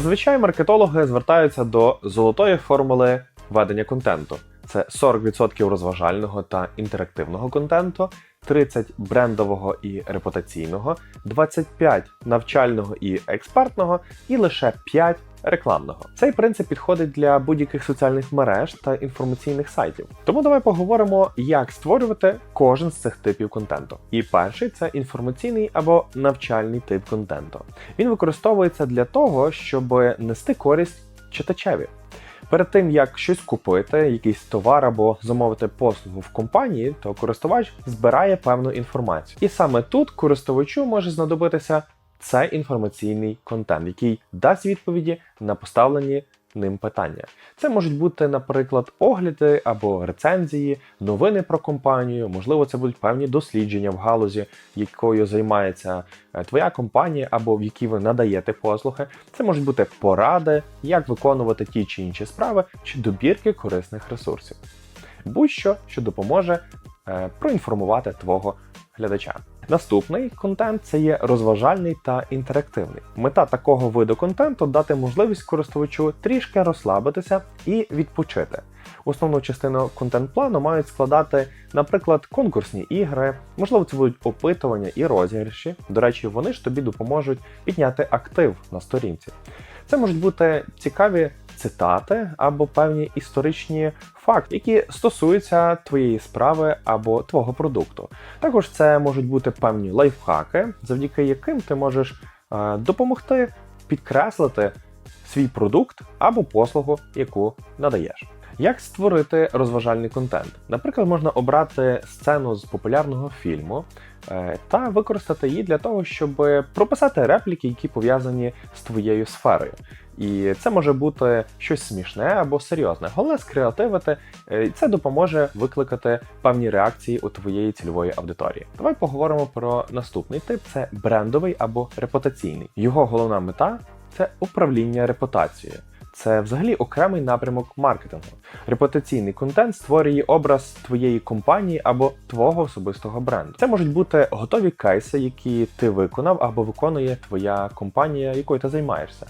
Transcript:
Зазвичай маркетологи звертаються до золотої формули ведення контенту. Це 40% розважального та інтерактивного контенту, 30 брендового і репутаційного, 25 навчального і експертного, і лише 5 рекламного. Цей принцип підходить для будь-яких соціальних мереж та інформаційних сайтів. Тому давай поговоримо, як створювати кожен з цих типів контенту. І перший це інформаційний або навчальний тип контенту. Він використовується для того, щоб нести користь читачеві. Перед тим як щось купити, якийсь товар або замовити послугу в компанії, то користувач збирає певну інформацію. І саме тут користувачу може знадобитися цей інформаційний контент, який дасть відповіді на поставлені ним питання. Це можуть бути, наприклад, огляди або рецензії, новини про компанію, можливо, це будуть певні дослідження в галузі, якою займається е, твоя компанія або в якій ви надаєте послуги. Це можуть бути поради, як виконувати ті чи інші справи, чи добірки корисних ресурсів. Будь-що, що допоможе е, проінформувати твого глядача. Наступний контент це є розважальний та інтерактивний. Мета такого виду контенту дати можливість користувачу трішки розслабитися і відпочити. Основну частину контент-плану мають складати, наприклад, конкурсні ігри, можливо, це будуть опитування і розіграші. До речі, вони ж тобі допоможуть підняти актив на сторінці. Це можуть бути цікаві цитати або певні історичні факти, які стосуються твоєї справи або твого продукту. Також це можуть бути певні лайфхаки, завдяки яким ти можеш е, допомогти підкреслити свій продукт або послугу, яку надаєш. Як створити розважальний контент? Наприклад, можна обрати сцену з популярного фільму е, та використати її для того, щоб прописати репліки, які пов'язані з твоєю сферою. І це може бути щось смішне або серйозне. Головне скреативити, е, і це допоможе викликати певні реакції у твоєї цільової аудиторії. Давай поговоримо про наступний тип: це брендовий або репутаційний. Його головна мета це управління репутацією. Це взагалі окремий напрямок маркетингу. Репутаційний контент створює образ твоєї компанії або твого особистого бренду. Це можуть бути готові кейси, які ти виконав або виконує твоя компанія, якою ти займаєшся.